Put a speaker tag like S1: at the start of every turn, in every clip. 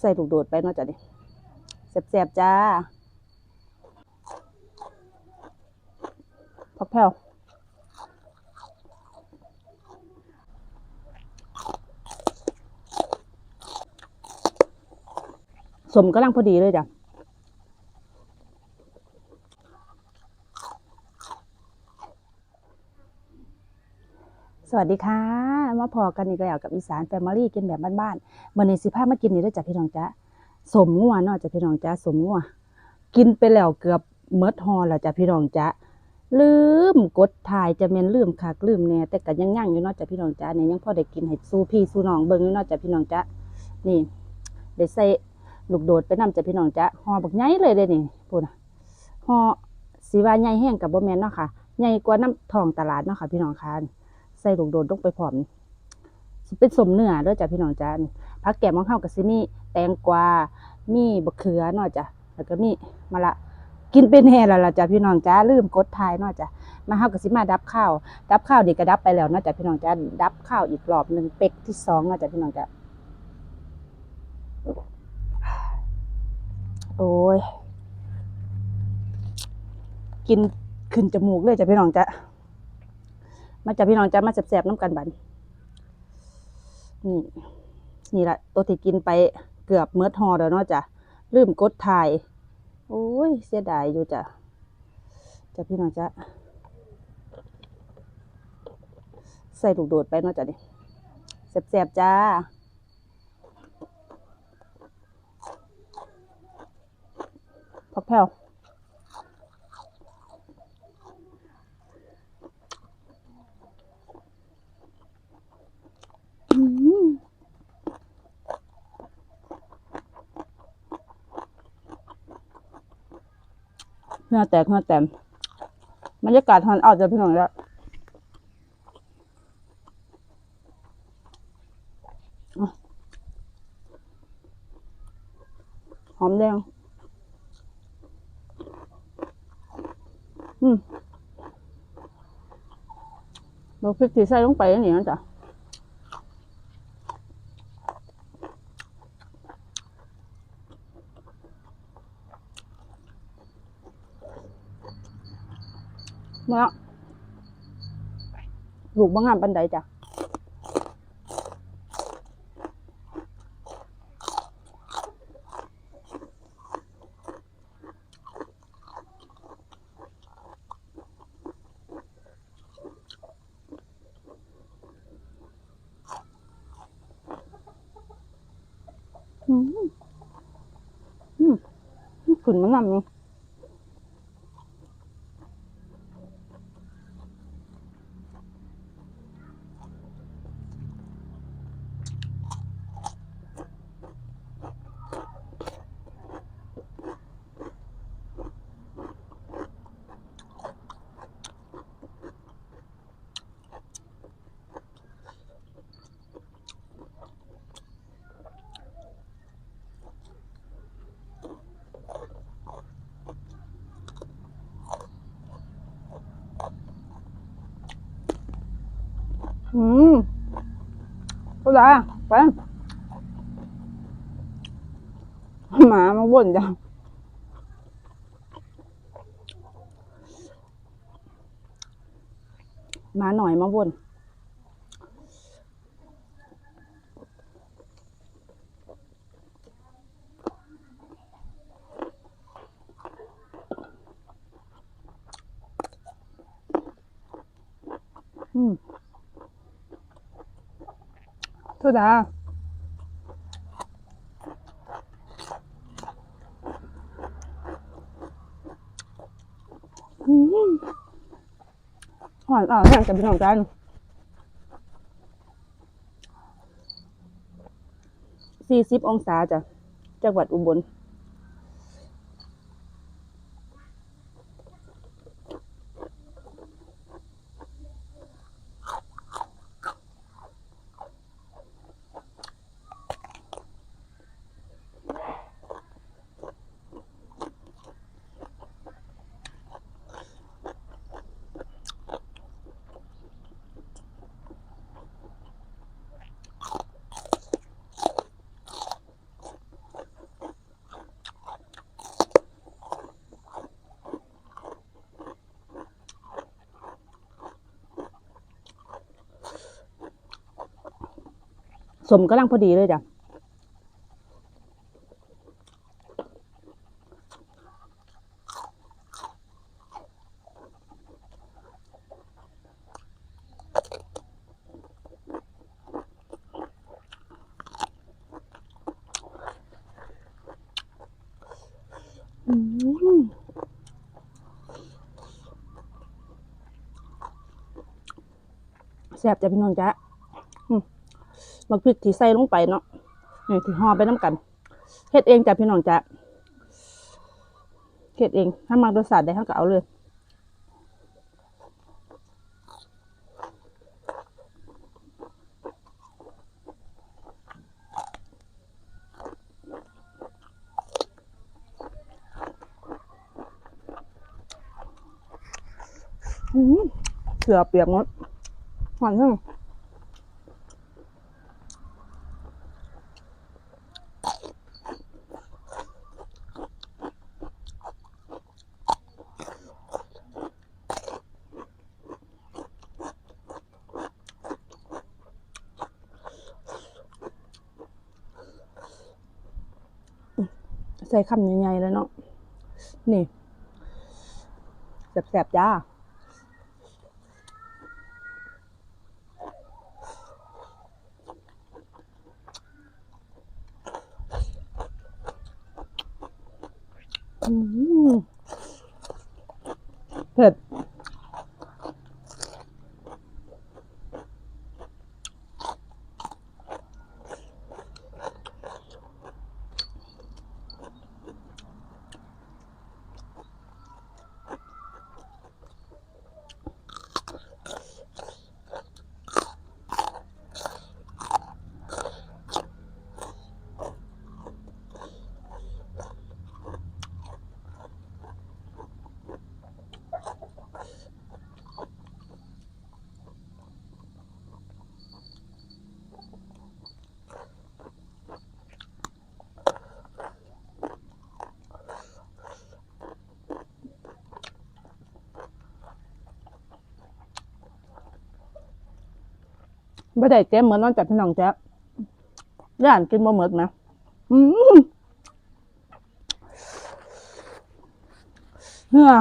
S1: ใส่ลูกโดดไปเนาะจ้ะนี่แสบๆจ้าพักแผ่วสมกำลังพอดีเลยจ้ะ สวัสดีค่ะ มาพอกันอีกแล้วกับอีสานแฟมิลี่กินแบบบ้านๆมื่อนี้สิพามากินนี่ได้จ้ะพี่น้องจ้ะสมงัวเนาะจ้ะพี่น้องจ้ะสมงัวกินไปแล้วเกือบเมดฮอแล้วจ้ะพี่น้องจ้ะลืมกดถ่ายจะเมนลืมคักลืมแน่แต่ก็ยังยั่งอยู่เนาะจ้ะพี่น้องจ้ะเนี่ยยังพอได้กินให้สู้พี่สู้น้องเบิ่งอยู่เนาะจ้ะพี่น้องจ้ะนี่ได้ใส่ลูกโดดไปนำจ้ะพี่น้องจ้ะห่อบักใหญ่เลยเด้นี่พูดนะห่อสีว่าใหญ่แห้งกับบ่แมนเนาะค่ะใหญ่กว่าน้ำทองตลาดเนาะค่ะพี่น้องค่ะ ใส่ลูกโดดลงไปพร้อมสิเป็นสมเนื้อเด้อจ้ะพี่น้องจ้าผักแกมของเฮาก็สิมีแตงกวา มีบะเขือเนาะจ้ะแล้วก็มีมะละกินเป็นแห่แล้วล่ะจ้ะพี่น้องจ้าลืมกดทายเนาะจ้ะมาเฮาก็สิมาดับข้าว ดับข้าวดีก็ดับไปแล้วเนาะจ้ะพี่น้องจ้าดับข้าวอีกรอบหนึ่งเป็กที่สองเนาะจ้ะพี่น้องจ้าโอ้ย กินขึ้นจมูกเลยจ้ะพี่น้องจ้า มาจากพี่น้องจะมาแสบๆน้ำกันบันนี่นี่แหละตัวที่กินไปเกือบเมื่อทอแล้วเนาะจ้ะลืมกดถ่าย โอ้ย เสียดายอยู่จ้ะจ้ะพี่น้องจ้ะใส่ลูกโดดไปเนาะจ้ะนี่แสบๆจ้าพักแผ่ว อืม เนื้อแตกเนื้อแตมบรรยากาศทอนเอาจะพี่น้องแล้วอะหอมแดงอืมเราพริกที่ใส่ลงไปอย่างนี้นะจ๊ะ มาแล้วลูกบางงามปันใดจ้ะอืม อืมขึ้นมันนำนี่ อืม ก็ได้ไปหมามาบ่นจังหมาหน่อยมาบ่น โทษดาอืมหวานอะแห้งกับพี่น้องกันสี่สิบองศาจ้ะ จังหวัดอุบล สมกำลังพอดีเลยจ้ะอืมแซ่บจ้ะพี่น้องจ้ะ บักพริกที่ใส่ลงไปเนาะนี่ที่ห่อไปน้ำกันเฮ็ดเองจ้ะพี่น้องจ้ะเฮ็ดเองถ้ามักรสชาติได้เขาก็เอาเลยอืมเสือเปียกหมดหวานจัง ใส่คำใหญ่ๆแล้วเนาะนี่แสบๆจ้า อืมเผ็ด ไม่ได้เต็มเหมือนนอนจัดพี่น้องแจ๊บย่านกินบ่หมดนะอืมเนื้อ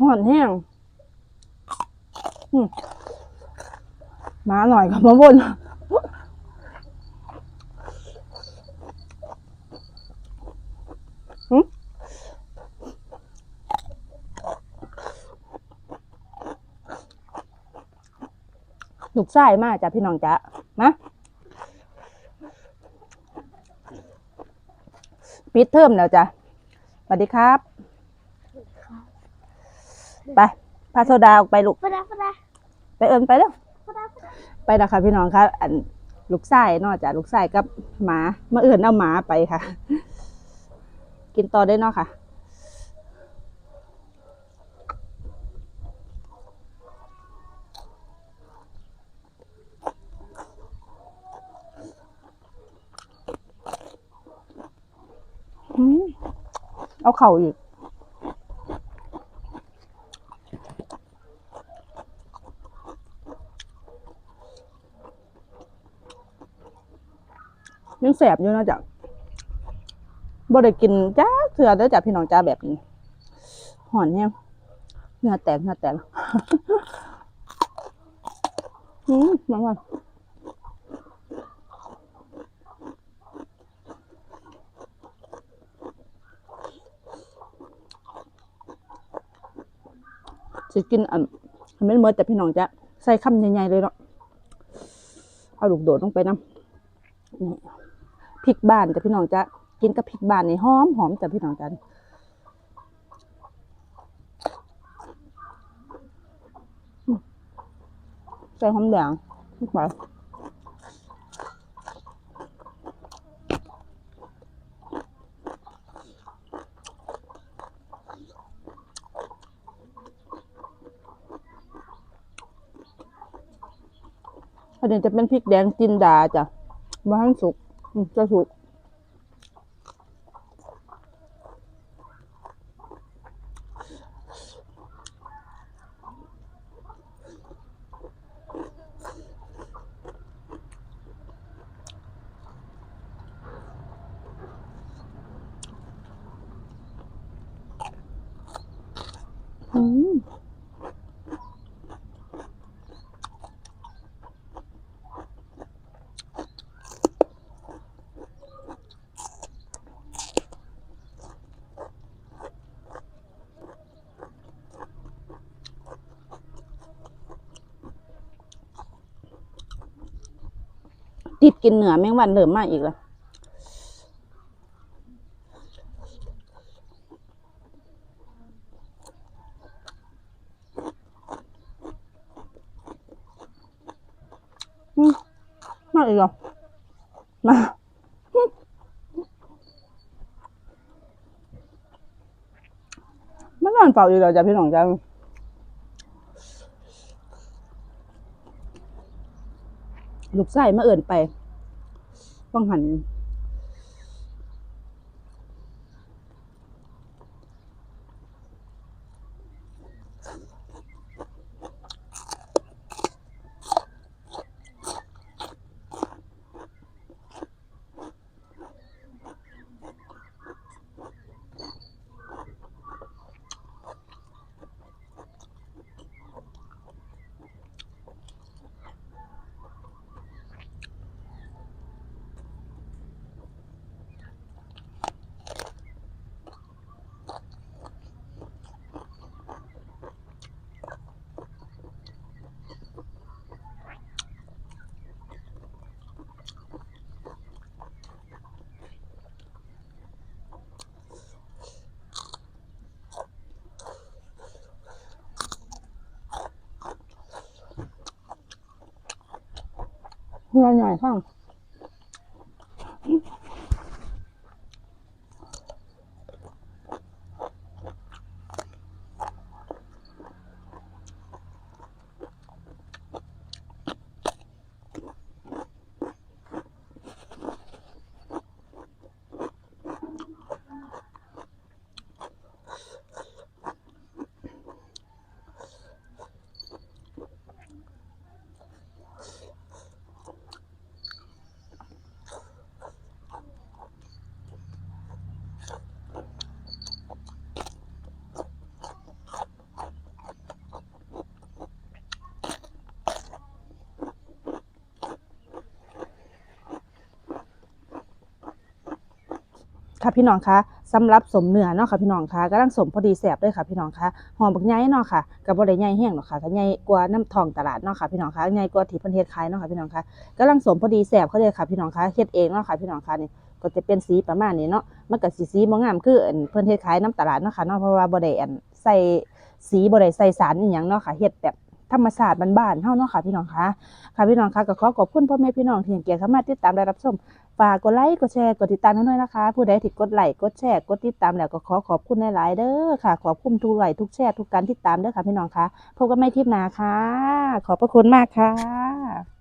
S1: หอนแห้งมมาหน่อยกับมาบน ลูกไส้มากจ้ะพี่น้องจ๊ะมาปิดเทอมแล้วจ้ะสวัสดีครับ ไปพาโซดาออกไปลูก
S2: ปะดาปะดา
S1: ไปเอินไปแล้ว
S2: ปะดาปะดา
S1: ไปนะคะพี่น้องคะอันลูกไส้เนอกจากลูกไส้กับหมามาเอินเอาหมาไปค่ะ กินต่อได้เนาะค่ะ อืม เอาเข่าอีก ยังแสบอยู่นะจ๊ะบ่ได้กินจ้าเถื่อเด้อจ้ะพี่น้องจ้าแบบนี้หอนแห้งเนื้อแตกเนื้อแตกอืมมันว่า สิกินอันอันไม่เมื่อแต่พี่น้องจะใส่คำใหญ่ๆเลยเนาะเอาลูกโดดลงไปน้ำพริกบ้านแต่พี่น้องจะกินกับพริกบ้านนี่หอมหอมแต่พี่น้องจ้ะใส่หอมแดงไป อันนี้จะเป็นพริกแดงจินดาจ้ะบ้านสุกจะสุก ติดกินเหนือแมงวันเริ่มมาอีกแล้วมาอีกแล้วมามันอนเป่าอีกแล้วจ้ะพี่น้องจ้า ลูกไส้มาเอิ่นไป ต้องหัน เฮือใหญ่ข้าง ค่ะพี่น้องคะสำหรับสมเนื้อเนาะค่ะพี่น้องคะกำลังสมพอดีแสบเลยค่ะพี่น้องคะหอมบักใหญ่เนาะค่ะกับบ่ได้ใหญ่แห้งเนาะค่ะก็ใหญ่กว่าน้ำทองตลาดเนาะค่ะพี่น้องคะใหญ่กว่าที่เพิ่นเฮ็ดขายเนาะค่ะพี่น้องคะกำลังสมพอดีแสบเขาเลยค่ะพี่น้องคะเฮ็ดเองเนาะค่ะพี่น้องคะนี่ก็จะเป็นสีประมาณนี้เนาะมันก็สิสีบ่งามคืออันเพิ่นเฮ็ดขายน้ำตลาดเนาะค่ะเนาะเพราะว่าบ่ได้อันใส่สีบ่ได้ใส่สารอีหยังเนาะค่ะเฮ็ดแบบธรรมชาติบ้านๆเฮาเนาะค่ะพี่น้องคะค่ะพี่น้องคะก็ขอขอบคุณพ่อแม่พี่น้องที่ให้เกียรติเข้ามาติดตามและรับชม ฝากกดไลค์กดแชร์กดติดตามให้ด้วยนะคะ ผู้ใดที่กดไลค์กดแชร์กดติดตามแล้วก็ขอขอบคุณหลายๆเด้อค่ะ ขอบคุณทุกไลค์ทุกแชร์ทุกการติดตามเด้อค่ะพี่น้องคะพบกันใหม่คลิปหน้าค่ะ ขอบพระคุณมากค่ะ